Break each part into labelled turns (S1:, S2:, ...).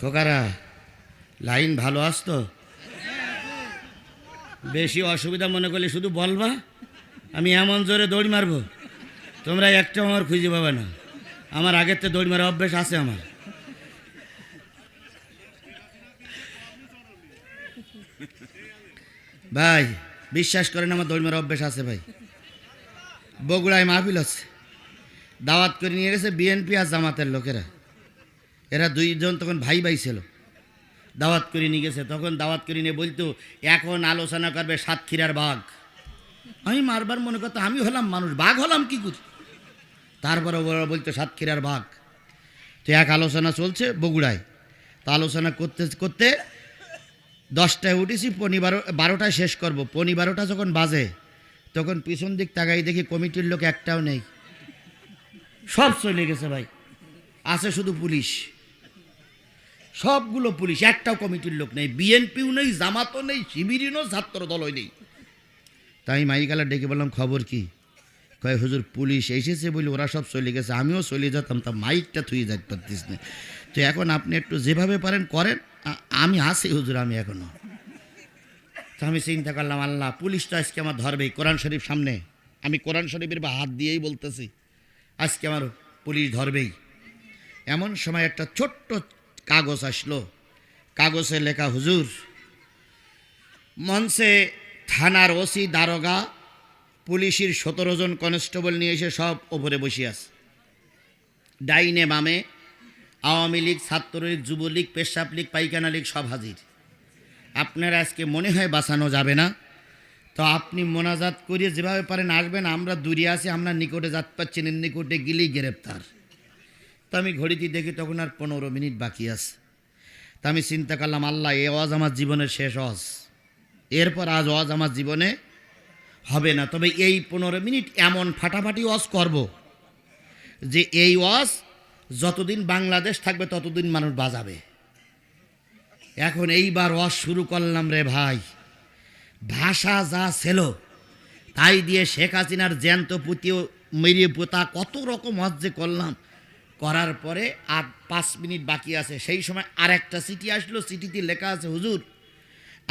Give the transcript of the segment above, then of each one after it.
S1: খোকারা, line ভালো আসতো বেশি অসুবিধা মনে করলে শুধু বলবা, আমি এমন জোরে দৌড় মারবো, তোমরা একটা আমার খুঁজে পাবে না। আমার আগের তো দৌড় মারা অভ্যেস আছে আমার। ভাই, বিশ্বাস করেন আমার দৌড় মারা অভ্যেস আছে ভাই। বগুড়ায় মাহফিল আছে দাওয়াত করে নিয়ে গেছে বিএনপি আর জামাতের লোকেরা। এরা দুইজন তখন ভাই ভাই ছিল। দাওয়াত করে নিয়ে গেছে। তখন দাওয়াত করে নিয়ে বলতো, এখন আলোচনা করবে সাতক্ষীরার বাঘ। আমি মারবার মনে করতো, আমি হলাম মানুষ, বাঘ হলাম কি করি? তারপরে ওরা বলতো, সাতক্ষীরার বাঘ। তো এক আলোচনা চলছে বগুড়ায়। তো আলোচনা করতে করতে দশটায় উঠেছি, পনি বারো, বারোটায় শেষ করব। পনি বারোটা যখন বাজে, তখন পিছন দিক তাকাই দেখি কমিটির লোক একটাও নেই। সব চলে গেছে ভাই। আছে শুধু পুলিশ। সবগুলো পুলিশ, একটাও কমিটির লোক নেই। বিএনপিও নেই, জামাতও নেই শিবিরও ছাত্র দলও নেই। তাই মাইকালা ডেকে বললাম, খবর কি? কয়, হুজুর, পুলিশ এসেছে বলে ওরা সব চলে গেছে, আমিও চলে যেতাম, তা মাইকটা থুয়ে যাইতে পারতিস না। তো এখন আপনি একটু যেভাবে পারেন, করেন। আমি আসি হুজুর, আমি এখনও তো আমি চিন্তা করলাম, আল্লাহ, পুলিশ তো আজকে আমার ধরবেই, কোরআন শরীফ সামনে। আমি কোরআন শরীফের বা হাত দিয়েই বলতেছি, আজকে আমার পুলিশ ধরবেই। এমন সময় একটা ছোট্ট কাগজ আসলো। কাগজে লেখা, হুজুর, মঞ্চে থানার ওসি, দারোগা, পুলিশের সতেরো জন কনস্টেবল নিয়ে এসে সব ওপরে বসে আছে। ডাইনে বামে আওয়ামী লীগ, ছাত্রলীগ, যুবলীগ, পেশাব লীগ, পাইখানা লীগ সব হাজির। আপনার আজকে মনে হয় বাঁচানো যাবে না। তো আপনি মোনাজাত করিয়ে যেভাবে পারেন, আসবেন, আমরা দূরে আছি, আমরা নিকটে যাত পাচ্ছি নিকটে গেলেই গ্রেপ্তার। তো আমি ঘড়িটি দেখি তখন আর পনেরো মিনিট বাকি আছে। তা আমি চিন্তা করলাম, আল্লাহ এ ওয়াজ আমার জীবনের শেষ ওয়াজ। এরপর আজ ওয়াজ আমার জীবনে হবে না। তবে এই পনেরো মিনিট এমন ফাটাফাটি ওয়াজ করব যে এই ওয়াজ যতদিন বাংলাদেশ থাকবে, ততদিন মানুষ বাজাবে। এখন এইবার ওয়াজ শুরু করলাম রে ভাই। ভাষা যা ছিল, তাই দিয়ে শেখ হাসিনার জ্যান্ত পুঁতিও, মেরিয়ে পোতা, কত রকম ওয়াজ যে করলাম। করার পরে আর পাঁচ মিনিট বাকি আছে। সেই সময় আর একটা চিঠি আসলো। চিঠিতে লেখা আছে, হুজুর,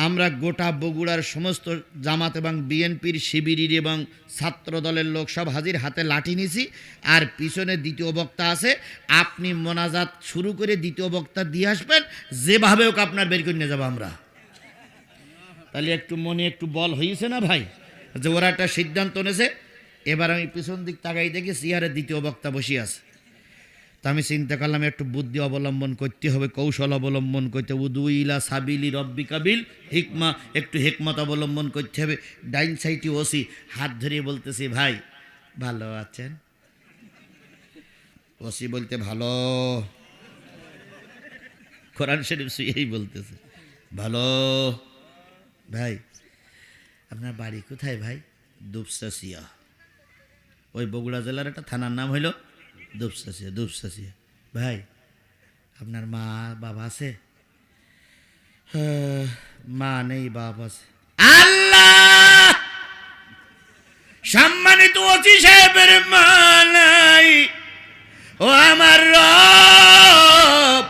S1: আমরা গোটা বগুড়ার সমস্ত জামাত এবং বিএনপির শিবিরের এবং ছাত্র দলের লোক সব হাজির হাতে লাঠি নিছি আর পিছনে দ্বিতীয় বক্তা আছে। আপনি মোনাজাত শুরু করে দ্বিতীয় বক্তা দিয়ে আসবেন। যেভাবে হোক আপনার বের করে নিয়ে যাব আমরা। তাহলে একটু মনে একটু বল হয়েছে না ভাই? যে ওরা একটা সিদ্ধান্ত নেছে এবার আমি পিছন দিক তাকাই দেখি সিয়ারের দ্বিতীয় বক্তা বসে আছে। তা আমি চিন্তা করলাম, একটু বুদ্ধি অবলম্বন করতে হবে, কৌশল অবলম্বন করতে হবে। উদুইলা সাবিলি রব্বি কাবিল হিকমা, একটু হিকমত অবলম্বন করতে হবে। ডাইন সাইটি ওসি, হাত ধরিয়ে বলতেছি, ভাই, ভালো আছেন? ওসি বলতে, ভালো। কোরআন শরীফ শুয়েই বলতেছে, ভালো। ভাই, আপনার বাড়ি কোথায় ভাই? দুপসাসিয়া ওই বগুড়া জেলার একটা থানার নাম হইল দুপসাসিয়া দুপসাসিয়া। ভাই, আপনার মা, বাবা আছে? মা নেই, বাপ আছে। আল্লাহ! সম্মানিত অতি সাহেবের মা নাই। ও আমার রব!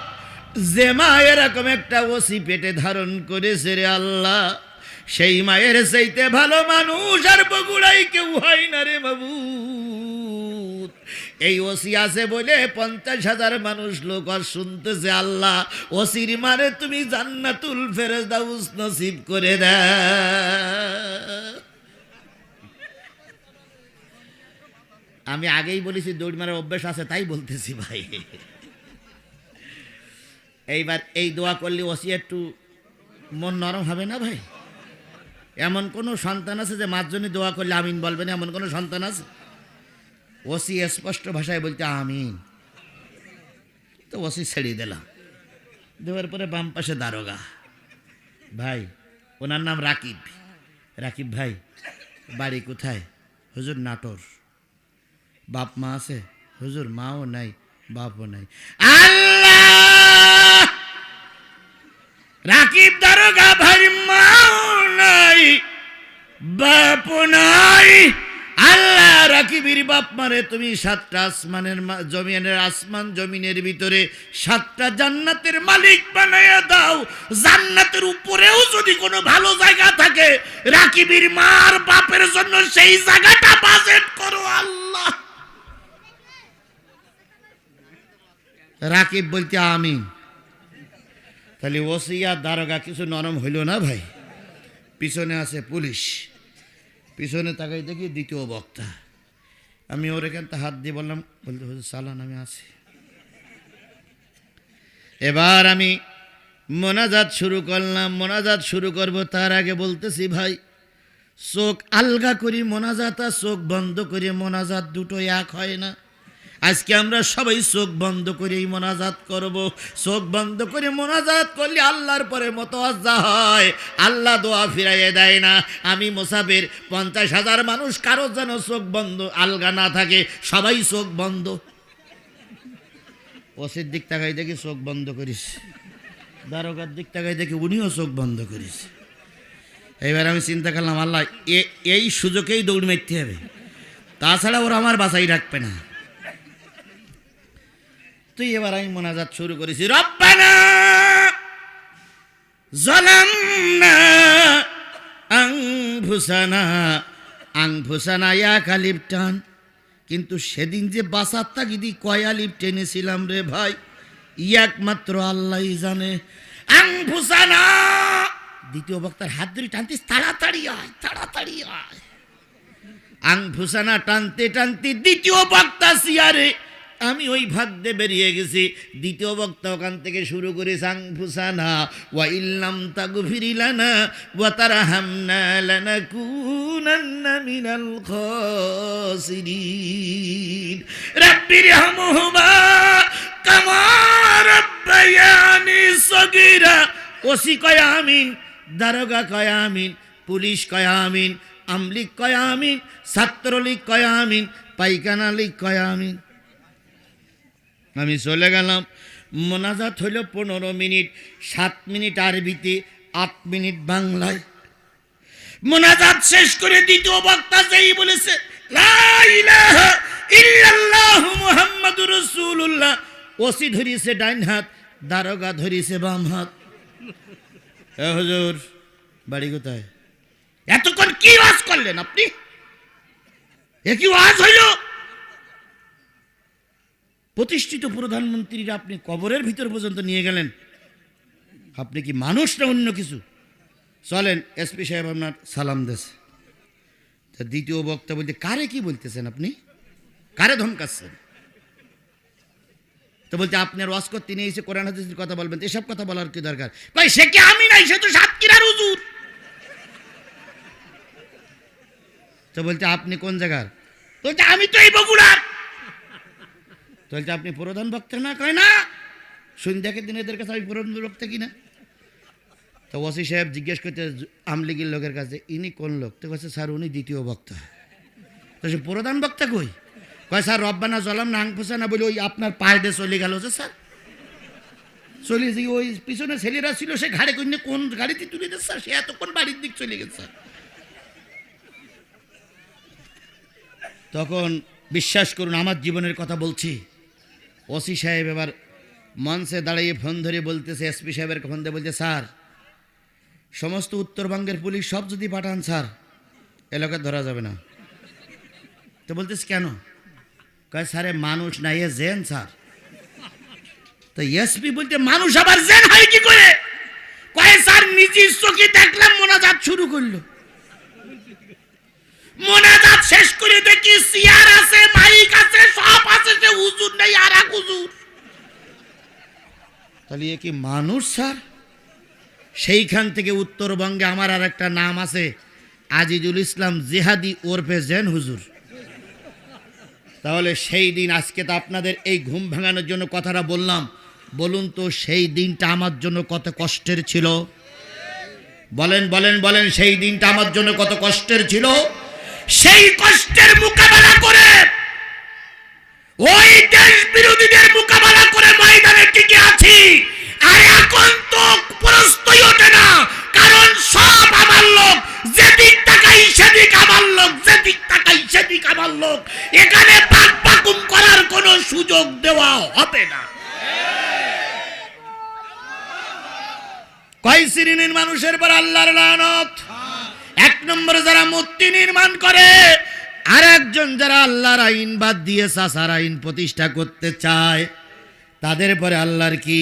S1: যে মা এরকম একটা ওসি পেটে ধারণ করেছে রে আল্লাহ, সেই মায়ের চাইতে ভালো মানুষ আর বগুড়াই কেউ হয় না রে বাবু এই ওসি আছে বলে পঞ্চাশ হাজার মানুষ লোক আর শুনতেছে আল্লাহ। ওসির মানে তুমি জান্নাতুল ফেরত দাউস নসিব করে দেয়। আমি আগেই বলেছি দৌড় মারার অভ্যাস আছে, তাই বলতেছি ভাই। এইবার এই দোয়া করলে ওসি একটু মন নরম হবে না ভাই? এমন কোনো সন্তান আছে যে মার জন্য দোয়া করলে আমিন বলবেন এমন কোনো সন্তান আছে? ওসি স্পষ্ট ভাষায় বলতে আমিন। তো ওসি ছেড়ে দিলাম। দেওয়ার পরে বাম পাশে দারোগা। ভাই, ওনার নাম রাকিব। রাকিব ভাই, বাড়ি কোথায়? হুজুর নাটোর। বাপ মা আছে? হুজুর মাও নাই, বাপও নাই। রাকিব দারোগা ভাই, মাও নাই বাপ নাই। রাকিবির বাপ মারে, তুমি সাতটা আসমানের জমিনের আসমান জমিনের ভিতরে সাতটা জান্নাতের মালিক বানাইয়া দাও। জান্নাতের উপরেও যদি কোনো ভালো জায়গা থাকে, রাকিবির মার বাপের জন্য সেই জায়গাটা বাজেট করো আল্লাহ। রাকিব বলতে আমি তাহলে ওসিয়া দারোগা কিছু নরম হইল না ভাই? পিছনে আছে পুলিশ। পিছনে তাকাই দেখি দ্বিতীয় বক্তা। আমি ওর এখানটা হাত দিয়ে বললাম, বলতে হুজুর সালান আমি আছি। এবার আমি মোনাজাত শুরু করলাম, মোনাজাত শুরু করব তার আগে বলতেছি, ভাই, চোখ আলগা করি, মোনাজাত আর চোখ বন্ধ করি, মোনাজাত দুটো এক হয় না। আজকে আমরা সবাই চোখ বন্ধ করে এই মোনাজাত করব। চোখ বন্ধ করে মোনাজাত করলে আল্লাহর পরে মতো আজ্জা হয়। আল্লাহ দোয়া ফিরাইয়ে দেয় না। আমি মোসাফের পঞ্চাশ হাজার মানুষ কারোর যেন চোখ বন্ধ, আলগা না থাকে। সবাই চোখ বন্ধ। ওসির দিক তাকাই দেখি চোখ বন্ধ করিস। দারোগার দিক তাকাই দেখি উনিও চোখ বন্ধ করিস। এবার আমি চিন্তা করলাম, আল্লাহ এই সুযোগেই দৌড় মারতে হবে। তাছাড়া ওরা আমার বাসাই রাখবে না। তুই এবার আমি মোনাজাত শুরু করেছি। রব্বানা এক টান। কিন্তু সেদিন যে বাসার তাগিদি কয় আলিপ টেনেছিলাম রে ভাই, একমাত্র আল্লাহ জানে। আংভুসানা দ্বিতীয় বক্তার হাত ধরে টানতিস, তাড়াতাড়ি আয় তাড়াতাড়ি আয়। আংভুসানা টানতে টানতে দ্বিতীয় বক্তা সিয়ারে আমি ওই ভাদ্যে বেরিয়ে গেছি। দ্বিতীয় বক্তা ওখান থেকে শুরু করে সাংফুসানা, ওয়া ইল্লাম তাগু ফিরিলানা ওয়া তারা হামনা লানা কুনান্না মিনাল খাসিরিন। রাব্বির হামহুমা কামা রাব্বায়ানি সগীরা। ওসি কয় আমিন, দারোগা কয় আমিন, পুলিশ কয় আমিন, আমলিক কয় আমিন, ছাত্রলীগ কয় আমিন পাইকানা লীগ কয় আমিন। আমি চলে গেলাম। মোনাজাত হইল পনেরো মিনিট, সাত মিনিট আরবিতে আট মিনিট বাংলায়। মোনাজাত শেষ করে দ্বিতীয় বক্তা যেই বলেছে ওসি ধরিছে ডাইন হাত, দারোগা ধরিছে বাম হাত। হুজুর, বাড়ি কোথায়? এতক্ষণ কি ওয়াজ করলেন আপনি? এ কি ওয়াজ হইল? প্রতিষ্ঠিত প্রধানমন্ত্রীরা আপনি কবরের ভিতর পর্যন্ত নিয়ে গেলেন। আপনি কি মানুষ না অন্য কিছু? চলেন এসপি সাহেব আপনার সালাম দেশ তা দ্বিতীয় বক্তা বলতে কারে কি বলতেছেন আপনি? কারে ধমকাচ্ছেন? তো বলতে আপনার ওয়াজ নিয়ে এসে কোরআন হাদিসের কথা বলবেন এসব কথা বলার কি দরকার? কই সে কি আমি নাই, সে তো সাতক্ষীরার হুজুর। তো বলতে আপনি কোন জায়গার? তো বলছে, আমি তো এই বগুড়ার। তো বলছে, আপনি প্রধান বক্তা না? কয়, না। সন্ধ্যাকে দিন এদের কাছে আমি প্রধান বক্তা কিনা। তো ওসি সাহেব জিজ্ঞেস করতে আমলিগির লোকের কাছে, ইনি কোন লোক? তো কাছে স্যার, উনি দ্বিতীয় বক্তা তো সে প্রধান বক্তা কই? কয়, স্যার, রব্বানা জলাম না আংফোসা না বলে, ওই আপনার পায়ে দিয়ে চলে গেল যে, স্যার। চলে যে ওই পিছনে ছেলেরা ছিল, সে ঘাড়ে কন্যা কোন গাড়িতে তুলে দিচ্ছে স্যার? সে এতক্ষণ বাড়ির দিক চলে গেছে। স্যার তখন, বিশ্বাস করুন, আমার জীবনের কথা বলছি। ওসি সাহেব এবার মঞ্চে দাঁড়িয়ে ফোন ধরে বলতেছে, এসপি সাহেবের ফোন দিয়ে বলছে, স্যার, সমস্ত উত্তরবঙ্গের পুলিশ সব যদি পাঠান, স্যার এলাকা ধরা যাবে না। তো বলতেছে, কেন? কয়, স্যারে মানুষ নাই, এ জেন, স্যার। তো এসপি বলতে, মানুষ আবার জেন হয় কি করে? কয়, স্যার, নিজের চোখে দেখলাম মোনাজাত শুরু করল। মোনাজাত শেষ করে দেখি চেয়ার আছে আছে সে হুজুর নেই, আর এক হুজুর। তাহলে এ কি মানুষ, স্যার? সেইখান থেকে উত্তরবঙ্গে আমার আর একটা নাম আছে, আজিজুল ইসলাম জেহাদি ওরফে জেন হুজুর। তাহলে সেই দিন আজকে তো আপনাদের এই ঘুম ভাঙানোর জন্য কথাটা বললাম। বলুন তো, সেই দিনটা আমার জন্য কত কষ্টের ছিল? বলেন বলেন বলেন, সেই দিনটা আমার জন্য কত কষ্টের ছিল? সেই কষ্টের মোকাবেলা করে ওই দেশ বিরোধীদের মোকাবেলা করে ময়দানে টিকে আছি? আর এখন তো প্রশ্নই ওঠে না, কারণ সব আমার লোক, যেদিক তাকাই সেদিক আমার লোক, যেদিক তাকাই সেদিক আমার লোক। এখানে পাক পাকুম করার কোনো সুযোগ দেওয়া হবে না। কয় শ্রেণির মানুষের পর আল্লাহর লানত? এক নম্বর যারা মূর্তি নির্মাণ করে আর একজন যারা আল্লাহর আইন বাদ দিয়ে সাসার আইন প্রতিষ্ঠা করতে চায় তাদের পরে আল্লাহর কি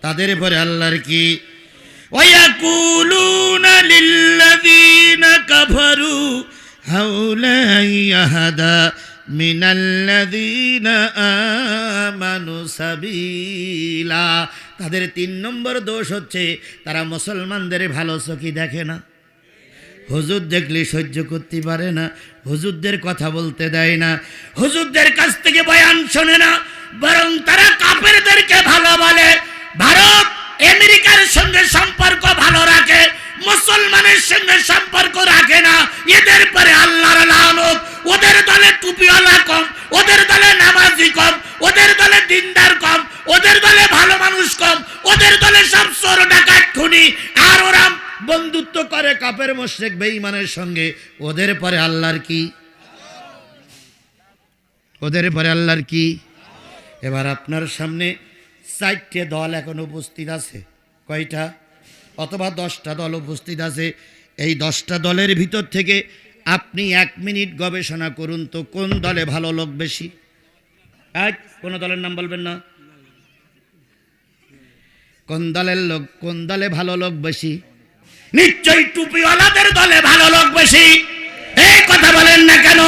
S1: তাদের পরে আল্লাহর কি ويقولون للذين كفروا هؤلاء يهدى من الذين آمنوا سبيلا তাদের তিন নম্বর দোষ হচ্ছে তারা মুসলমানদের ভালো চোখি দেখে না হুজুর দেখলে সহ্য করতে পারে না, হুজুরদের কথা বলতে দেয় না, হুজুরদের কাছ থেকে বয়ান শোনে না, বরং তারা কাপেরদেরকে ভালো বলে। ভারত আমেরিকার সঙ্গে সম্পর্ক ভালো রাখে, মুসলমানের সঙ্গে সম্পর্ক রাখে না, এদের পরে আল্লাহর লানত, ওদের দলে টুপিওয়ালা কম, ওদের দলে নামাজি করে কাপের মোশেক বেঈমানের সঙ্গে, ওদের পরে আল্লাহর কি? ওদের পরে আল্লাহর কি? এবার আপনার সামনে চারটে দল এখন উপস্থিত আছে। কয়টা? অথবা দশটা দল উপস্থিত আছে। এই দশটা দলের ভিতর থেকে আপনি এক মিনিট গবেষণা করুন তো, কোন দলে ভালো লোক বেশি? এক, কোন দলের নাম বলবেন না। কোন দলের লোক, কোন দলে ভালো লোক বেশি? নিশ্চয়ই টুপিওয়ালাদের দলে ভালো লোক বেশি। এই কথা বলেন না কেন?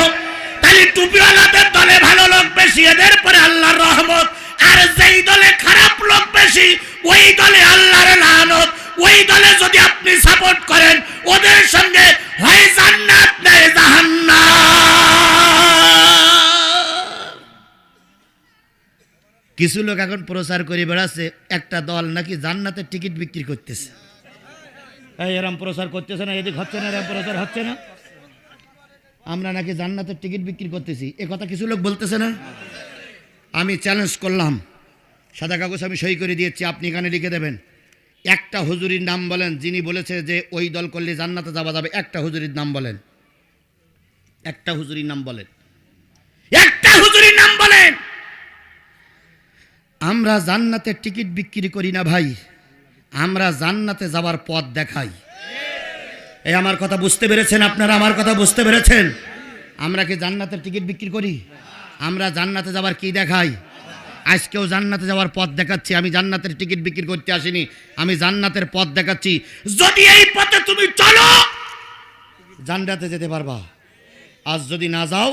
S1: তাহলে টুপিওয়ালাদের দলে ভালো লোক বেশি, এদের পরে আল্লাহর রহমত। আর যেই দলে খারাপ লোক বেশি, ওই দলে আল্লাহর লানত। ওই দলে যদি আপনি সাপোর্ট করেন, ওদের সঙ্গে হয় জান্নাত, নেই জাহান্নাম। কিছু লোক এখন প্রচার করে বেড়াচ্ছে, একটা দল নাকি জান্নাতের টিকিট বিক্রি করতেছে। এই এরম প্রচার করতেছে না, এদিক হচ্ছে না, এরম প্রচার হচ্ছে না। আমরা নাকি জান্নাতের টিকিট বিক্রি করতেছি। এ কথা কিছু লোক বলতেছে না? আমি চ্যালেঞ্জ করলাম। সাদা কাগজ আমি সই করে দিয়েছি, আপনি এখানে লিখে দেবেন। একটা হুজুরির নাম বলেন, যিনি বলেছে যে ওই দল করলে জান্নাতে যাওয়া যাবে, একটা হুজুরির নাম বলেন। একটা হুজুরির নাম বলেন। একটা হুজুরির নাম বলেন! আমরা জান্নাতের টিকিট বিক্রি করি না ভাই। আমরা জান্নাতে যাওয়ার পথ দেখাই। এই আমার কথা বুঝতে পেরেছেন আপনারা? আমার কথা বুঝতে পেরেছেন? আমরা কি জান্নাতের টিকিট বিক্রি করি? আমরা জান্নাতে যাওয়ার কি দেখাই? আজকেও জান্নাতে যাওয়ার পথ দেখাচ্ছি। আমি জান্নাতের টিকিট বিক্রি করতে আসিনি। আমি জান্নাতের পথ দেখাচ্ছি। যদি এই পথে তুমি চলো, জান্নাতে যেতে পারবা। আজ যদি না যাও,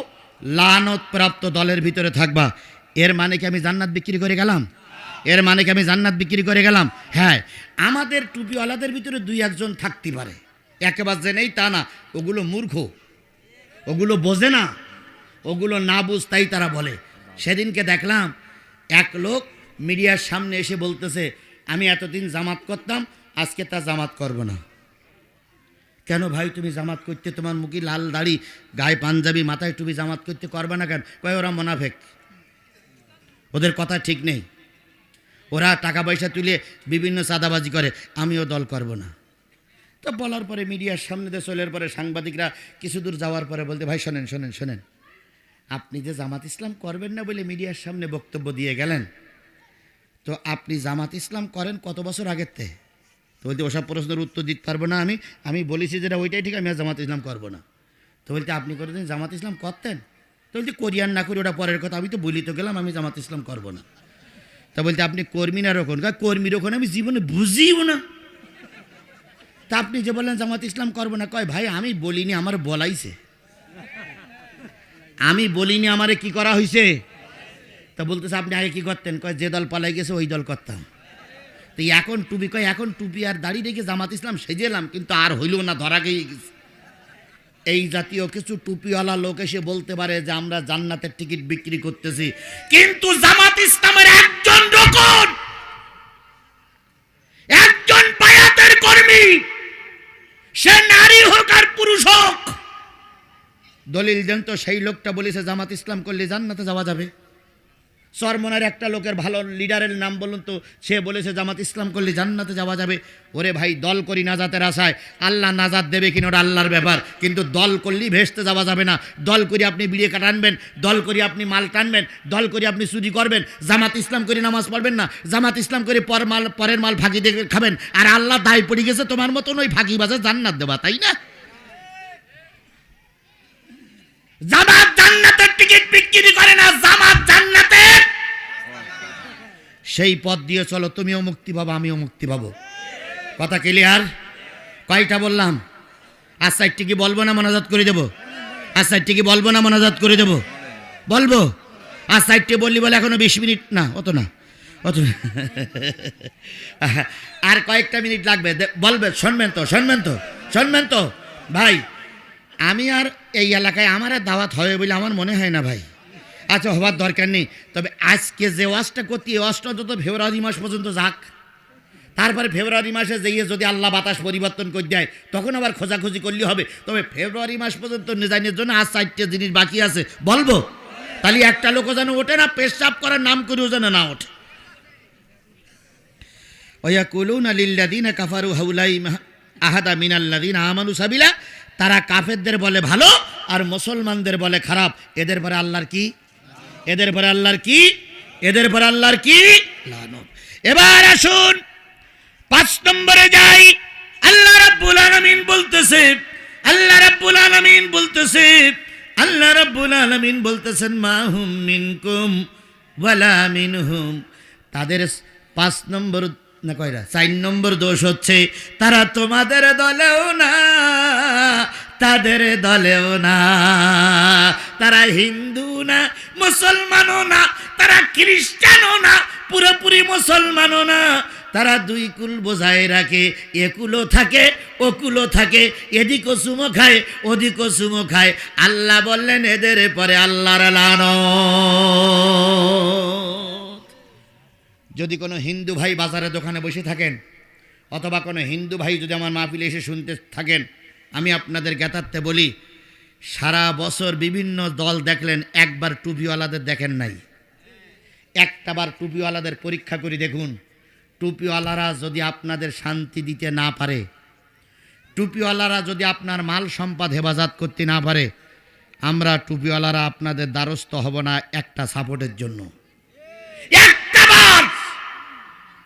S1: লানত প্রাপ্ত দলের ভিতরে থাকবা। এর মানে কি আমি জান্নাত বিক্রি করে গেলাম? এর মানে কি আমি জান্নাত বিক্রি করে গেলাম? হ্যাঁ। আমাদের টুপিওয়ালাদের ভিতরে দুই একজন থাকতে পারে। একেবারে যে নেই তা না, ওগুলো মূর্খ। ওগুলো বোঝে না। ওগুলো না বুঝ তাই তারা বলে। সেদিনকে দেখলাম এক লোক মিডিয়ার সামনে এসে বলতেছে, আমি এতদিন জামাত করতাম, আজকে তা জামাত করব না। কেন ভাই তুমি জামাত করতে তোমার মুখে লাল দাড়ি, গায়ে পাঞ্জাবি, মাথায় টুপি জামাত করতে করবে না কেন? কয়, ওরা মোনাফেক। ওদের কথা ঠিক নেই। ওরা টাকা পয়সা তুলে বিভিন্ন চাঁদাবাজি করে, আমিও দল করব না। তো বলার পরে মিডিয়ার সামনে দিয়ে চলের পরে সাংবাদিকরা কিছু দূর যাওয়ার পরে বলতে, ভাই, শোনেন শোনেন শোনেন। আপনি যে জামাত ইসলাম করবেন না বলে মিডিয়ার সামনে বক্তব্য দিয়ে গেলেন, তো আপনি জামাত ইসলাম করেন কত বছর আগের থেকে? তো বলতে, ওসব প্রশ্নের উত্তর দিতে পারব না আমি। আমি বলেছি যেটা, ওইটাই ঠিক, আমি আর জামাত ইসলাম করব না। তো বলতে, আপনি করেছেন জামাত ইসলাম করতেন? তো বলতে, করিয়ান না করি, ওটা পরের কথা। আমি তো বলি তো গেলাম, আমি জামাত ইসলাম করব না। তা বলতে আপনি কর্মী না রকম কর্মীর ওখানে আমি জীবনে বুঝিও না। তা আপনি যে বললেন জামাত ইসলাম করব না, কয়, ভাই, আমি বলিনি, আমার বলাইছে। আমি বলিনি, আমারে কি করা হয়েছে তা বলতেছে, আপনি আগে কি করতেন? কয়, যে দল পালাই গেছে, ওই দল করতাম। তো এখন টুপি, কয়, এখন টুপি আর দাড়ি রেখে জামাত ইসলাম সেজেলাম কিন্তু আর হইল না, ধরা গিয়ে গেছে। এই জাতীয় কিছু টুপিওয়ালা লোক এসে বলতে পারে যে আমরা জান্নাতের টিকিট বিক্রি করতেছি। কিন্তু জামাত ইসলামের একজন রকম, একজন বায়াতের কর্মী, সে নারী হোক আর পুরুষ হোক। দলিল দেন তো সেই লোকটা বলেছে, জামাত ইসলাম করলে জান্নাতে যাওয়া যাবে। চরমনার একটা লোকের ভালো লিডারের নাম বলুন তো, সে বলেছে, জামাত ইসলাম করলে জান্নাতে যাওয়া যাবে। ওরে ভাই, দল করি নাজাতের আশায়। আল্লাহ নাজাত দেবে কিনা ওটা আল্লাহর ব্যাপার। কিন্তু দল করলেই ভেসতে যাওয়া যাবে না। দল করে আপনি বিড়িয়ে কাটানবেন দল করে আপনি মাল টানবেন, দল করে আপনি চুরি করবেন, জামাত ইসলাম করে নামাজ পড়বেন না, জামাত ইসলাম করে পর মাল, পরের মাল ফাঁকি দিয়ে খাবেন, আর আল্লাহ দায় পড়ে গেছে তোমার মতন ওই ফাঁকি বাজে জান্নাত দেবা তাই না? জামাত জান্নাতের টিকিট বিক্রি করে না, জামাত জান্নাতের সেই পথ দিয়ে চলো, তুমিও মুক্তি পাবো, আমিও মুক্তি পাবো। কথা ক্লিয়ার কয়টা বললাম? আর সাইডটি কি বলব না মনাজাত করে দেবো? আর সাইডটি কি বলব না মনাজাত করে দেবো? বলব? আর সাইডটি বললি বলে এখনও বিশ মিনিট? না, অত না, অত। আর কয়েকটা মিনিট লাগবে। বলবে, শুনবেন তো শুনবেন তো শুনবেন তো। ভাই, আমি আর এই এলাকায় আমার আর দাওয়াত হবে বলে আমার মনে হয় না ভাই। আচ্ছা হবার দরকার নেই। তবে আজকে যে ওয়াজটা করতে, এই ওয়াজটা তো ফেব্রুয়ারি মাস পর্যন্ত যাক। তারপরে ফেব্রুয়ারি মাসে যেয়ে যদি আল্লাহ বাতাস পরিবর্তন করে দেয়, তখন আবার খোঁজাখুঁজি করলে হবে। তবে ফেব্রুয়ারি মাস পর্যন্ত নিজাইনের জন্য আর চারটে জিনিস বাকি আছে। বলব, তাহলে একটা লোকও যেন ওঠে না, পেশাব করার নাম করেও যেন না ওঠে। ওয়াকুলুন আলিল্লাদিন কাফারু হাউলাই আহাদা মিনাল্লাদিন আমানু সাবিলা। তারা কাফেরদের বলে ভালো, আর মুসলমানদের বলে খারাপ। এদের পরে আল্লাহর কি? এদের পরে আল্লাহর কি? এদের পরে আল্লাহর কি। এবার আসুন, পাঁচ নম্বরে যাই। আল্লাহ রাব্বুল আলামিন বলতেছে, আল্লাহ রাব্বুল আলামিন বলতেছে, আল্লাহ রাব্বুল আলামিন বলতেছেন, মা হুম মিনকুম ওয়ালা মিনহুম। তাদের পাঁচ নম্বর, না কয়টা? চার নম্বর দোষ হচ্ছে, তারা তোমাদের দলেও না। তাদের দলেও না। তারা হিন্দু না, মুসলমানও না, তারা খ্রিস্টানও না, পুরোপুরি মুসলমানও না। তারা দুই কুল বোঝায় রাখে একুলো থাকে ওকুলো থাকে এদিকও সুমো খায় ওদিকও সুমো খায়। আল্লাহ বললেন, এদের পরে আল্লাহর লানো যদি কোনো হিন্দু ভাই বাজারে দোকানে বসে থাকেন, অথবা কোনো হিন্দু ভাই যদি আমার মাহফিলে এসে শুনতে থাকেন আমি আপনাদের জ্ঞাতার্থে বলি, সারা বছর বিভিন্ন দল দেখলেন, একবার টুপিওয়ালাদের দেখেন নাই। একটাবার টুপিওয়ালাদের পরীক্ষা করে দেখুন, টুপিওয়ালারা যদি আপনাদের শান্তি দিতে না পারে, টুপিওয়ালারা যদি আপনার মাল সম্পদ হেফাজত করতে না পারে, আমরা টুপিওয়ালারা আপনাদের দ্বারস্থ হব না একটা সাপোর্টের জন্য।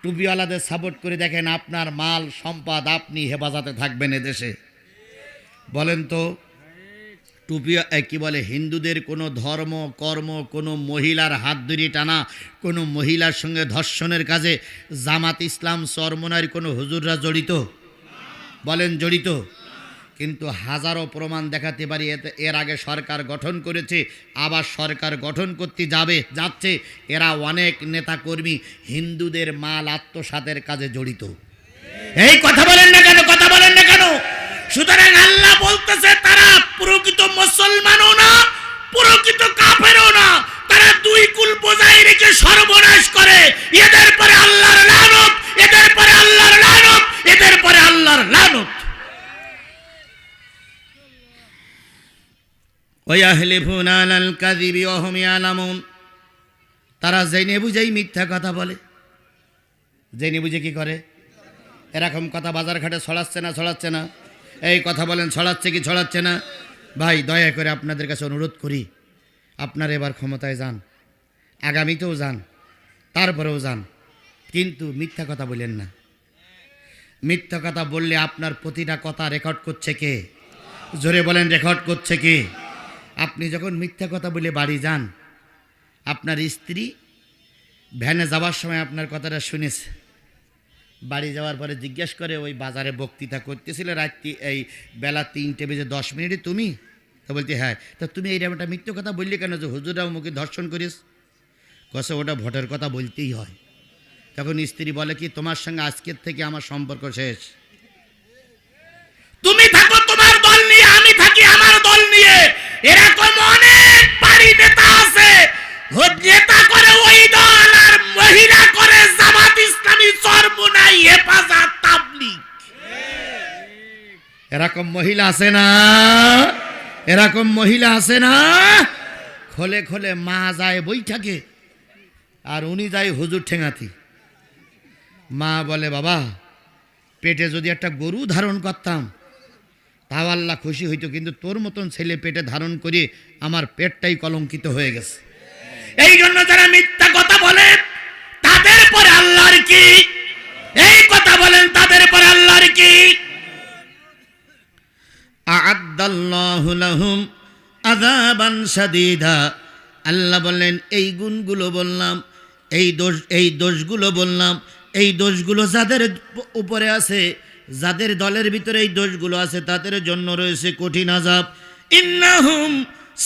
S1: টুপিওয়ালাদের সাপোর্ট করে দেখেন, আপনার মাল সম্পদ আপনি হেফাজতে থাকবেন এদেশে। বলেন তো টুপি কি বলে, হিন্দুদের কোনো ধর্ম, কর্ম, কোনো মহিলার হাত ধরে টানা, কোনো মহিলার সঙ্গে ধর্ষণের কাজে জামাত ইসলাম চরমনার কোনো হুজুররা জড়িত? বলেন জড়িত। কিন্তু হাজারো প্রমাণ দেখাতে পারি, এতে এর আগে সরকার গঠন করেছে, আবার সরকার গঠন করতে যাবে, যাচ্ছে। এরা অনেক নেতাকর্মী, হিন্দুদের মাল আত্মসাতের কাজে জড়িত। এই কথা বলেন না কেন, কথা বলেন না কেন? সুতরাং আল্লাহ বলতেছে, তারা প্রকৃত মুসলমানও না, প্রকৃত কাফেরও না। তারা দুই কুল বজায় রেখে সর্বনাশ করে। এদের পরে আল্লাহর লানত, এদের পরে আল্লাহর লানত, এদের পরে আল্লাহর লানত। তারা জেনে বুঝেই মিথ্যা কথা বলে। জেনে বুঝে কি করে? এরকম কথা বাজার ঘাটে ছড়াচ্ছে না ছড়াচ্ছে না। এই কথা বলেন, ছড়াচ্ছে কি ছড়াচ্ছে না? ভাই, দয়া করে আপনাদের কাছে অনুরোধ করি, আপনার এবার ক্ষমতায় যান, আগামীতেও যান, তারপরেও যান। কিন্তু মিথ্যা কথা বলেন না। মিথ্যা কথা বললে আপনার প্রতিটা কথা রেকর্ড করছে কে? জোরে বলেন, রেকর্ড করছে কে? আপনি যখন মিথ্যা কথা বলে বাড়ি যান, আপনার স্ত্রী ভ্যানে যাওয়ার সময় আপনার কথাটা শুনেছে। বাড়ি যাওয়ার পরে জিজ্ঞেস করে, ওই বাজারে বক্তৃতা করতেছিলে রাত্রি, এই বেলা তিনটে বেজে দশ মিনিটে তুমি? তো বলতে হ্যাঁ। তা তুমি এইরকম একটা মিথ্য কথা বললি কেন? যে হুজুরাও মুখে ধর্ষণ করিস। কসে ওটা ভোটের কথা বলতেই হয়। তখন স্ত্রী বলে, কি, তোমার সঙ্গে আজকের থেকে আমার সম্পর্ক শেষ? তুমি থাকো তোমার দল নিয়ে, আমি থাকি আমার দল নিয়ে। এরকম অনেক বাড়ি নেতা আছে। নেতা চরমুনাই হেফাজত তাবলিগ। এরকম মহিলা আছে না? এরকম মহিলা আছে না? খোলে খোলে মা যায় বই থাকে আর উনি যায় হুজুর ঠেঙাতি। মা বলে বাবা পেটে যদি একটা গরু ধারণ করতাম তাও আল্লাহ খুশি হইতো কিন্তু তোর মতন ছেলে পেটে ধারণ করে আমার পেটটাই কলঙ্কিত হয়ে গেছে। এই জন্য যারা মিথ্যা কথা বলে তাদের পরে আল্লাহর কি বলেন তাদের পরে আল্লাহর কি? আল্লাহ বললেন, এই গুণগুলো বললাম, এই দোষ, এই দোষগুলো বললাম, এই দোষগুলো যাদের উপরে আছে, যাদের দলের ভিতরে এই দোষগুলো আছে, তাদের জন্য রয়েছে কঠিন আযাব। ইন্নাহুম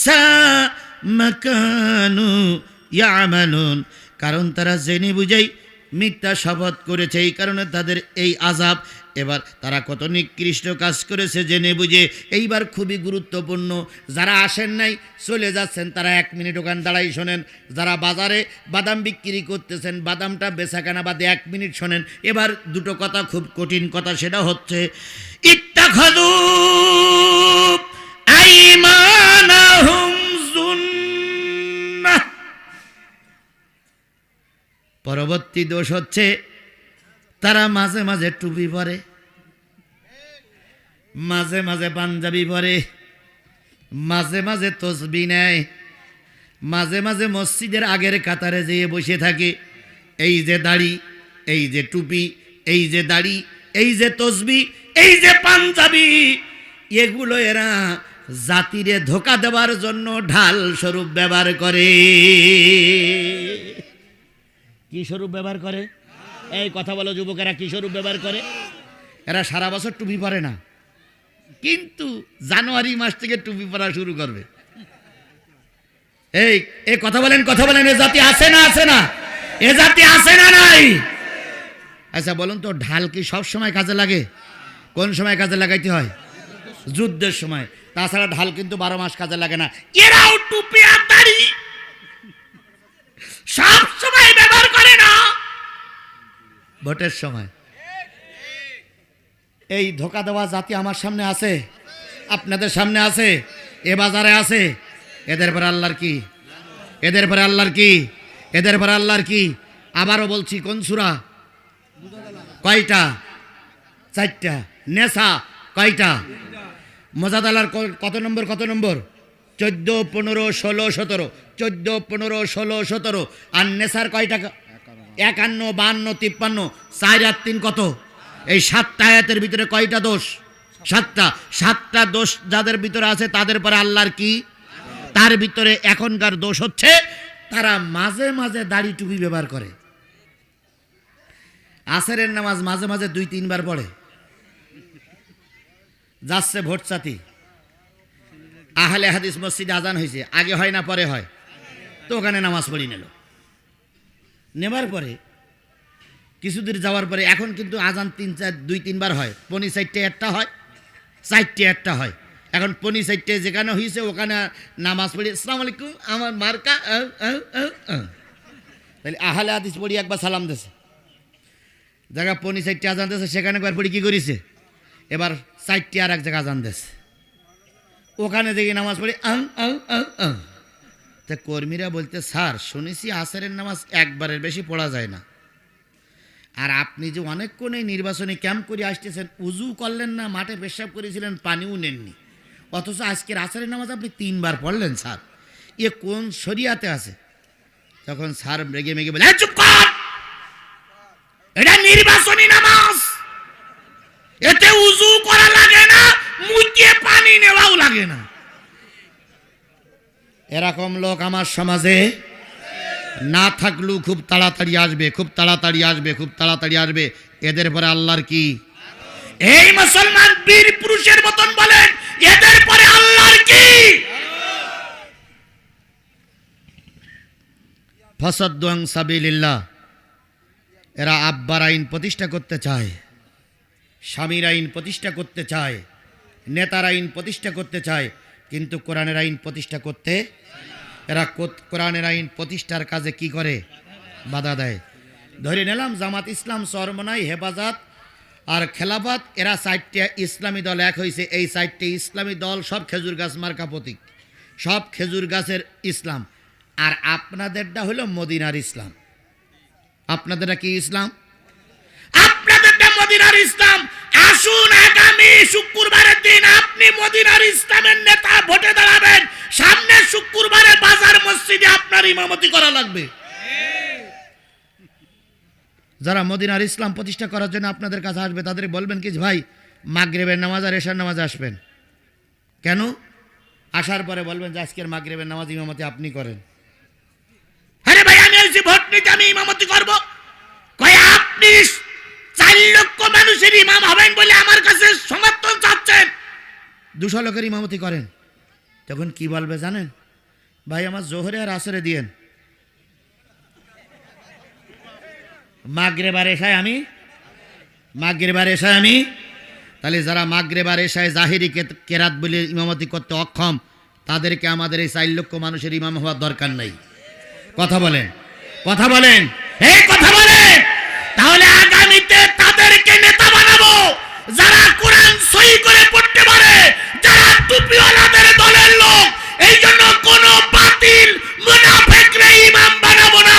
S1: সামাকানু ইয়ামালুন। কারণ তারা জেনে বুঝেই মিথ্যা শপথ করেছে, এই কারণে তাদের এই আজাব এবার তারা কত নিকৃষ্ট কাজ করেছে জেনে বুঝে। এইবার খুবই গুরুত্বপূর্ণ, যারা আসেন নাই, চলে যাচ্ছেন, তারা এক মিনিট ওখান দাঁড়াই শোনেন। যারা বাজারে বাদাম বিক্রি করতেছেন, বাদামটা বেচা কেনা বাদে এক মিনিট শোনেন। এবার দুটো কথা, খুব কঠিন কথা, সেটা হচ্ছে ইত্তাখাদু আইমানাহুম জুন্নাহ পরবর্তী দোষ হচ্ছে তারা মাঝে মাঝে টুপি পরে, মাঝে মাঝে পাঞ্জাবি পরে, মাঝে মাঝে তসবি নেয়, মাঝে মাঝে মসজিদের আগের কাতারে যেয়ে বসে থাকে, এই যে দাড়ি, এই যে টুপি, এই যে দাড়ি, এই যে তসবি, এই যে পাঞ্জাবি, এগুলো এরা জাতিরে ধোকা দেওয়ার জন্য ঢাল স্বরূপ ব্যবহার করে। কি স্বরূপ ব্যবহার করে? এই কথা বলো, যুবকেরা, কি স্বরূপ ব্যবহার করে? এরা সারা বছর টুপি পরে না। কিন্তু জানুয়ারি মাস থেকে টুপি পরা শুরু করবে। এই, এ কথা বলেন কথা বলেন, এ জাতি আছে না আছে না? এ জাতি আছে না নাই? আচ্ছা বলুন তো, ঢাল কি সব সময় কাজে লাগে? কোন সময় কাজে লাগাইতে হয়? যুদ্ধের সময়। তাছাড়া ঢাল কিন্তু বারো মাস কাজে লাগে না। এরাও টুপি আর দাড়ি সব সময় ব্যবহার করে না। ভোটের সময়। এই ধোকা দেওয়া জাতি আমার সামনে আছে, আপনাদের সামনে আছে, এ বাজারে আছে, এদের পরে আল্লাহর কি? এদের পরে আল্লাহর কি? এদের পরে আল্লাহর কি? আবারও বলছি, কোন সুরা? কয়টা? চারটা। নেশা কয়টা? মজাদ আল্লাহর ক- কত নম্বর কত নম্বর? চোদ্দ, পনেরো, ষোলো, সতেরো। চোদ্দ, পনেরো, ষোলো, সতেরো। আর নেশার কয়টা একান্ন, বান্ন, তিপ্পান্ন। চার আর তিন কত? এই সাতটা আয়াতের ভিতরে কয়টা দোষ? সাতটা। সাতটা দোষ যাদের ভিতরে আছে, তাদের পরে আল্লাহর কি? তার ভিতরে এখনকার দোষ হচ্ছে, তারা মাঝে মাঝে দাড়ি টুপি ব্যবহার করে। আসরের নামাজ মাঝে মাঝে দুই, তিনবার পড়ে। যাচ্ছে ভোট চাতি আহলে হাদিস মসজিদে আজান হয়েছে। আগে হয় না, পরে হয়। তো ওখানে নামাজ পড়ি নিল। নেবার পরে কিছুদূর যাওয়ার পরে, এখন কিন্তু আজান তিন চার, দুই, তিনবার হয়। পনি সাইডটে একটা হয়। চারটে, একটা হয়। এখন পনি সাইডটে যেখানে হয়েছে ওখানে নামাজ পড়ি। আসসালামু আলাইকুম, আমার মার্কা। তাহলে আহলে হাদিস পড়ি একবার সালাম দিছে। জায়গা পনি সাইডটে আজান দিয়েছে সেখানে একবার পড়ি কী করেছে? এবার চারটে আর এক জায়গা আজান দিয়েছে ওখানে দেখি নামাজ পড়ি আং আং আং আং তা কর্মীরা বলতে, স্যার, শুনেছি আসরের নামাজ একবারের বেশি পড়া যায় না। আর আপনি যে অনেকক্ষণ এই নির্বাচনী ক্যাম্প করে আসতেছেন, উজু করলেন না, মাঠে পেশাব করেছিলেন, পানিও নেননি। অথচ আজকের আসরের নামাজ আপনি তিনবার পড়লেন, স্যার। এ কোন শরিয়াতে আছে? তখন স্যার রেগে মেগে বলে, "এই চুপ কর এটা নির্বাচনী নামাজ এতে উজু করা লাগে না মুখে পানি নেওয়াও লাগে না। এরকম লোক আমার সমাজে না থাকলেও খুব তাড়াতাড়ি আসবে, খুব তাড়াতাড়ি আসবে, খুব তাড়াতাড়ি আসবে। এদের পরে আল্লাহর কি? এই মুসলমান বীর পুরুষের মতন বলেন, এদের পরে আল্লাহর কি? এরা আব্বার আইন প্রতিষ্ঠা করতে চায়, স্বামীর আইন প্রতিষ্ঠা করতে চায়। নেতার আইন প্রতিষ্ঠা করতে চায়, কিন্তু কোরআনের আইন প্রতিষ্ঠা করতে এরা কোরআনের আইন প্রতিষ্ঠার কাজে কি করে? বাধা দেয়। ধরে নিলাম জামাত ইসলাম সরমনাই হেফাজত আর খেলাফত, এরা চারটে ইসলামী দল এক হয়েছে এই চারটে ইসলামী দল সব খেজুর গাছ মার্কা প্রতীক। সব খেজুর গাছের ইসলাম। আর আপনাদেরটা হলো মদিনার ইসলাম। আপনাদেরটা কি ইসলাম? আপনাদেরটা মদিনার ইসলাম। আসুন আগামী শুক্রবারের দিন আপনি মদিনার ইসলামের নেতা ভোটে দাঁড়াবেন। সামনের শুক্রবারে বাজার মসজিদে আপনার ইমামতি করা লাগবে। যারা মদিনার ইসলাম প্রতিষ্ঠা করার জন্য আপনাদের কাছে আসবে, তাদের বলবেন কি, ভাই, মাগরেবের নামাজ আর এশার নামাজ আসবেন। কেন? আসার পরে বলবেন যে, আজকের মাগরেবের নামাজ ইমামতি আপনি করেন। আরে ভাই, আমি ভোট নিতে আমি ইমামতি করব। কয়, আপনি চার লক্ষ মানুষের ইমাম হবেন বলে আমার কাছে সমর্থন চাচ্ছেন। দুশো লোকের ইমামতি করেন। তখন কি বলবে জানেন? ভাই, আমার জোহরে আর আসরে দিয়েন। মাগরেবার এসায় আমি? মাগরেবার এসায় আমি? তাহলে যারা মাগরেবার এসায় জাহিরি কেরাত বলে ইমামতি করতে অক্ষম, তাদেরকে আমাদের এই চার লক্ষ মানুষের ইমাম হওয়ার দরকার নাই। কথা বলেন। কথা বলেন। এই কথা বলেন! তাদেরকে নেতা বানাবো। যারা কোরআন সই করে পড়তে পারে, যারা টুপিওয়ালাদের দলের লোক এই জন্য কোন বাতিল মুনাফিকরে ইমাম বানাবো না।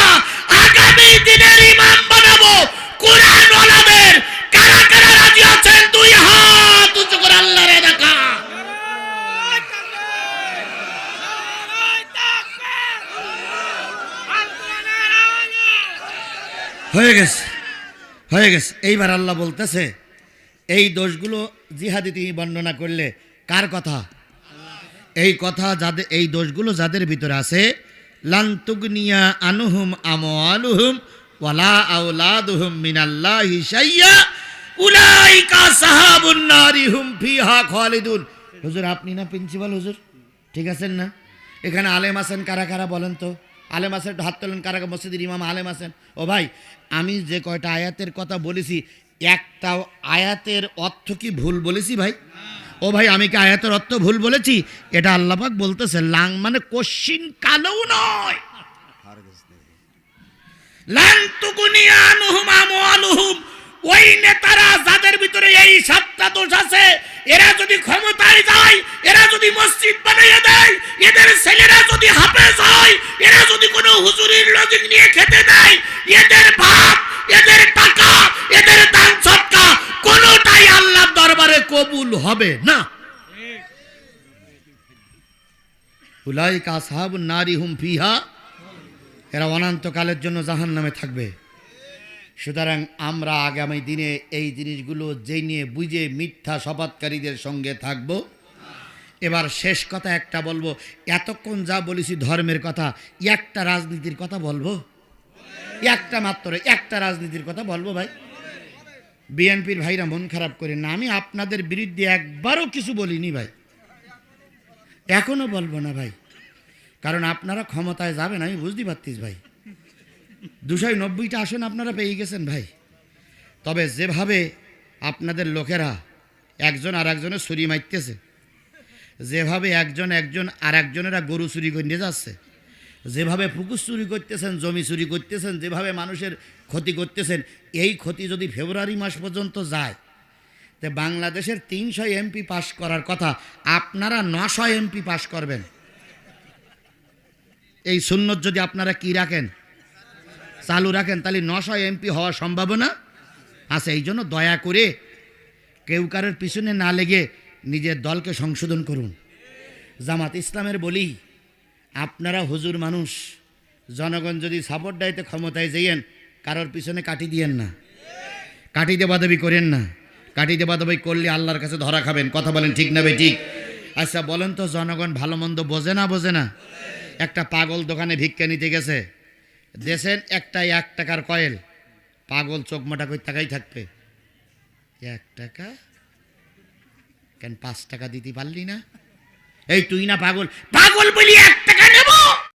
S1: আগামী দিনের ইমাম বানাবো। কোরআনওয়ালাদের কারা কারা রাজি আছেন? দুই হাত উঁচু করে আল্লাহরে দেখা। হয়ে গেছে। হয়ে গেছে। এইবার আল্লাহ বলতেছে, এই দোষগুলো জিহাদি তিনি বর্ণনা করলে কার কথা? এই কথা যাদের এই দোষগুলো যাদের ভিতরে আছে লান্তুগনিয়া আনুহুম আমওয়ালুহুম ওয়ালা হুজুর, আপনি না প্রিন্সিপাল হুজুর? ঠিক আছেন না? এখানে আলেম আছেন কারা কারা বলেন তো? আলেম আসেন একটু হাত তোলেন কারা কারা মসজিদের ইমাম আলেম আসেন ও ভাই আমি যে কয়টা আয়াতের কথা বলেছি একটাও আয়াতের অর্থ কি ভুল বলেছি ভাই? ও ভাই আমি কি আয়াতের অর্থ ভুল বলেছি? এটা আল্লাপাক বলতেছে লাং মানে কোশ্চিন কালেও নয়। লাং তুকুনিয়া আনহুম আমওয়ালুহুম। ওই নেতারা যাদের ভিতরে এই সাতটা দোষ আছে, এরা যদি ক্ষমতায় যায়, এরা যদি মসজিদ বানিয়ে দেয়, এদের ছেলেরা যদি হাফেজ হয়, এরা যদি কোনো হুজুরির লজিক নিয়ে খেতে দেয়, এদের ভাব এদের টাকা, এদের দান সৎকা কোনোটাই আল্লাহর দরবারে কবুল হবে না। উলাইকা সাহাবুন নারী হুম ফিহা, এরা অনন্তকালের জন্য জাহান নামে থাকবে। সুতরাং আমরা আগামী দিনে এই জিনিসগুলো জেনে বুঝে মিথ্যা শপথকারীদের সঙ্গে থাকব। এবার শেষ কথা একটা বলব, এতক্ষণ যা বলেছি ধর্মের কথা, একটা রাজনীতির কথা বলব? একটা মাত্র একটা রাজনীতির কথা বলব ভাই? বিএনপির ভাইরা মন খারাপ করে না, আমি আপনাদের বিরুদ্ধে একবারও কিছু বলিনি ভাই। এখনও বলব না ভাই, কারণ আপনারা ক্ষমতায় যাবেন, আমি বুঝতে পারতিস ভাই। দুশো নব্বইটা আসন আপনারা পেয়ে গেছেন ভাই। তবে যেভাবে আপনাদের লোকেরা একজন আর একজনের ছুরি মারতেছে, যেভাবে একজন একজন আর একজনেরা গরু চুরি করে নিয়ে যাচ্ছে, যেভাবে পুকুর চুরি করতেছেন, জমি চুরি করতেছেন, যেভাবে মানুষের ক্ষতি করতেছেন, এই ক্ষতি যদি ফেব্রুয়ারি মাস পর্যন্ত যায়, তো বাংলাদেশের তিনশো এমপি পাশ করার কথা আপনারা নশো এমপি পাশ করবেন। এই সুন্নত যদি আপনারা কি রাখেন চালু রাখেন, তাহলে নশো এমপি হওয়ার সম্ভাবনা আছে এই জন্য দয়া করে কেউ কারোর পিছনে না লেগে নিজের দলকে সংশোধন করুন। জামাত ইসলামের বলি, আপনারা হুজুর মানুষ, জনগণ যদি সাপোর্ট দেয় তো ক্ষমতায় যেয়েন কারোর পিছনে কাটি দিয়েন না। কাটি দেবাদবি করেন না। কাটি দেবাদবি করলে আল্লাহর কাছে ধরা খাবেন। কথা বলেন ঠিক না ঠিক? আচ্ছা বলেন তো জনগণ ভালো মন্দ বোঝে না বোঝে না? একটা পাগল দোকানে ভিক্ষা নিতে গেছে দেশের একটা এক টাকার কয়েল। পাগল চোখ মোটা করে টাকাই থাকবে। এক টাকা? কেন পাঁচ টাকা দিতে পারলি না? এই তুই না পাগল। পাগল বলি এক